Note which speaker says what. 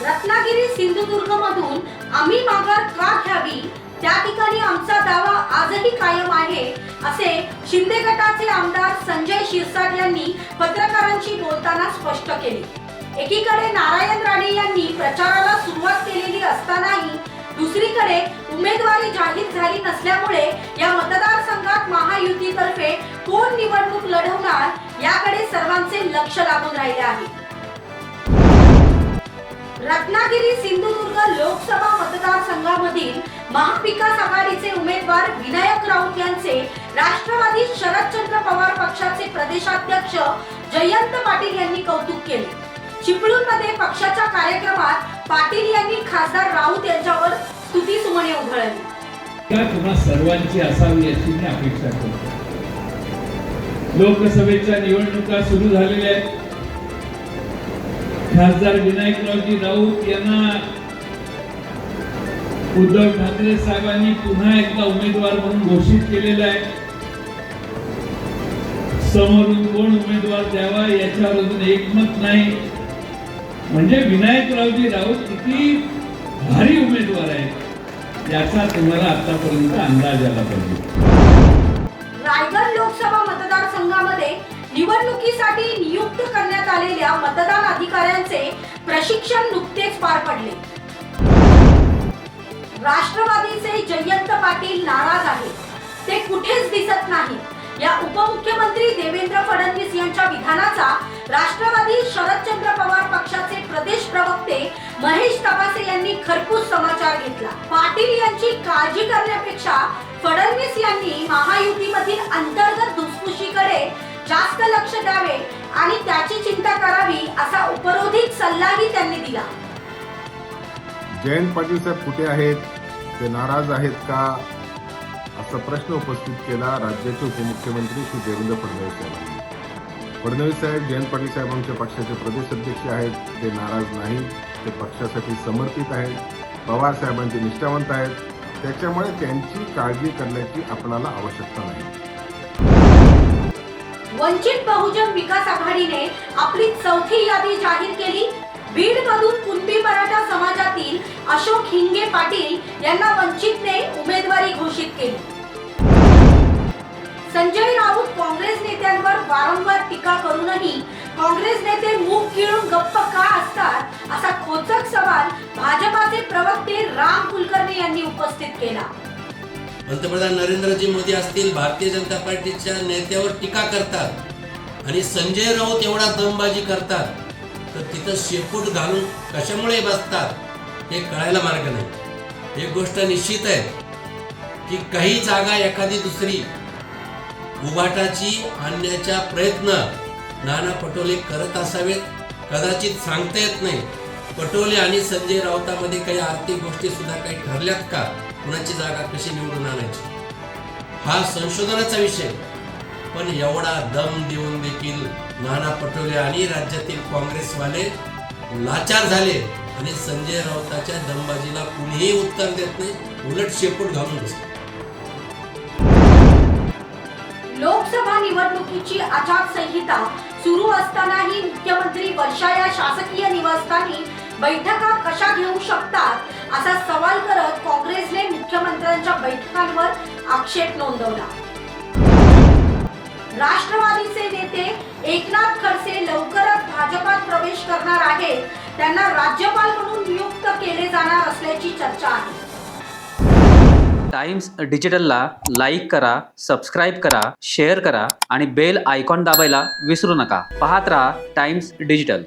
Speaker 1: रत्नागिरी सिंधुदुर्ग मधून आम्ही माघार का घ्यावी? त्या ठिकाणी आमचा दावा आजही कायम आहे असे शिंदे गटाचे आमदार संजय शिरसाट यांनी पत्रकारांशी बोलताना स्पष्ट केले. एकीकडे नारायण राणे यांनी प्रचाराला सुरुवात केलेली असतानाही दुसरीकडे उमेदवारी जाहीर झाली नसल्यामुळे या मतदारसंघात महायुतीतर्फे कोण निवडणूक लढवणार याकडे सर्वांचे लक्ष लागून राहिले आहे. रत्नागिरी सिंधुदुर्ग लोकसभा मतदारसंघामधील महाविकास आघाडीचे उमेदवार विनायक राऊत यांचे राष्ट्रवादी शरदचंद्र पवार पक्षाचे प्रदेशाध्यक्ष जयंत पाटील यांनी कौतुक केले. चिपळूणमध्ये पक्षाच्या कार्यक्रमात पाटील यांनी खासदार राऊत यांच्यावर स्तुती सुमने उधळली.
Speaker 2: तुम्हा सर्वांची असावी अशी मी अपेक्षा करतो. लोकसभेच्या निवडणुका सुरू झालेल्या आहेत. खासदार विनायकरावजी राऊत यांना उद्धव ठाकरे साहेबांनी पुन्हा एकदा उमेदवार म्हणून घोषित केलेलं आहे. समोरून कोण उमेदवार द्यावा याच्यावर अजून एकमत नाही. म्हणजे विनायकरावजी राऊत किती भारी उमेदवार आहेत याचा तुम्हाला आतापर्यंत अंदाज आला पाहिजे.
Speaker 1: निवडणुकीसाठी नियुक्त करण्यात आलेल्या मतदान अधिकाऱ्यांचे प्रशिक्षण नुकतेच पार पडले. राष्ट्रवादीचे जयंत पाटील नाराज आहेत. ते कुठेच दिसत नाही या उपमुख्यमंत्री देवेंद्र फडणवीस यांच्या विधानाचा राष्ट्रवादी शरदचंद्र पवार पक्षाचे प्रदेश प्रवक्ते महेश तपासे यांनी खरपूस समाचार घेतला. पाटील यांची काळजी करण्यापेक्षा फडणवीस यांनी महायुतीमधील अंतर्गत धुसफुशीकडे जास्त लक्ष द्यावे आणि त्याची चिंता करावी असा उपरोधिक सल्लाही त्यांनी दिला.
Speaker 3: जयंत पाटील साहेब कुठे आहेत? ते नाराज आहेत का? असा प्रश्न उपस्थित केला राज्याचे उपमुख्यमंत्री श्री देवेंद्र फडणवीस साहेबांनी. फडणवीस साहेब जयंत पाटील साहेब आमच्या पक्षाचे प्रदेश अध्यक्ष आहेत. ते नाराज नाही. ते पक्षासाठी समर्पित आहेत. पवार साहेबांचे निष्ठावंत आहेत. त्याच्यामुळे त्यांची काळजी करण्याची आपणाला आवश्यकता नाही.
Speaker 1: वंचित बहुजन विकास आघाडीने आपली चौथी यादी जाहीर केली. बीड मधून कुणबी मराठा समाजातील अशोक हिंगे पाटील यांना वंचितने उमेदवारी घोषित केली. संजय राऊत काँग्रेस नेत्यांवर वारंवार टीका करूनही काँग्रेस नेते मूग गिळून गप्प का असतात असा खोचक सवाल भाजपाचे प्रवक्ते राम कुलकर्णी यांनी उपस्थित केला.
Speaker 4: पंतप्रधान नरेंद्रजी मोदी असतील भारतीय जनता पार्टीच्या नेत्यावर टीका करतात आणि संजय राऊत एवढा दमबाजी करतात तर तिथं शेपूट घालून कशामुळे बसतात हे कळायला मार्ग नाही. एक गोष्ट निश्चित आहे की काही जागा एखादी दुसरी उभाटाची आणण्याचा प्रयत्न नाना पटोले करत असावेत कदाचित सांगता येत नाही. पटोले आणि संजय राऊतामध्ये काही आर्थिक गोष्टी सुद्धा काही ठरल्यात का? कुणाची जागा कशी निवडून आणायची? हा संशोधनाचा विषय. पण एवढा दम देऊन देखील नाना पटोले आणि राज्यातील काँग्रेसवाले लाचार झाले आणि संजय राऊताच्या दमबाजीला कुणीही उत्तर देत नाही उलट शेपूट घालून बसले.
Speaker 1: लोकसभा निवडणुकीची आचारसंहिता सुरू असतानाही मुख्यमंत्री वर्षा या शासकीय निवासस्थानी बैठका कशा घेऊ शकतात? असा सवाल करत काँग्रेसने मुख्यमंत्र्यांच्या बैठकांवर आक्षेप नोंदवला. राष्ट्रवादीचे नेते एकनाथ खडसे लवकरच भाजपात प्रवेश करणार आहेत. त्यांना राज्यपाल म्हणून नियुक्त केले जाणार असल्याची चर्चा आहे.
Speaker 5: टाइम्स डिजिटलला लाईक करा सबस्क्राईब करा शेअर करा आणि बेल आयकॉन दाबायला विसरू नका. पाहत राहा टाइम्स डिजिटल.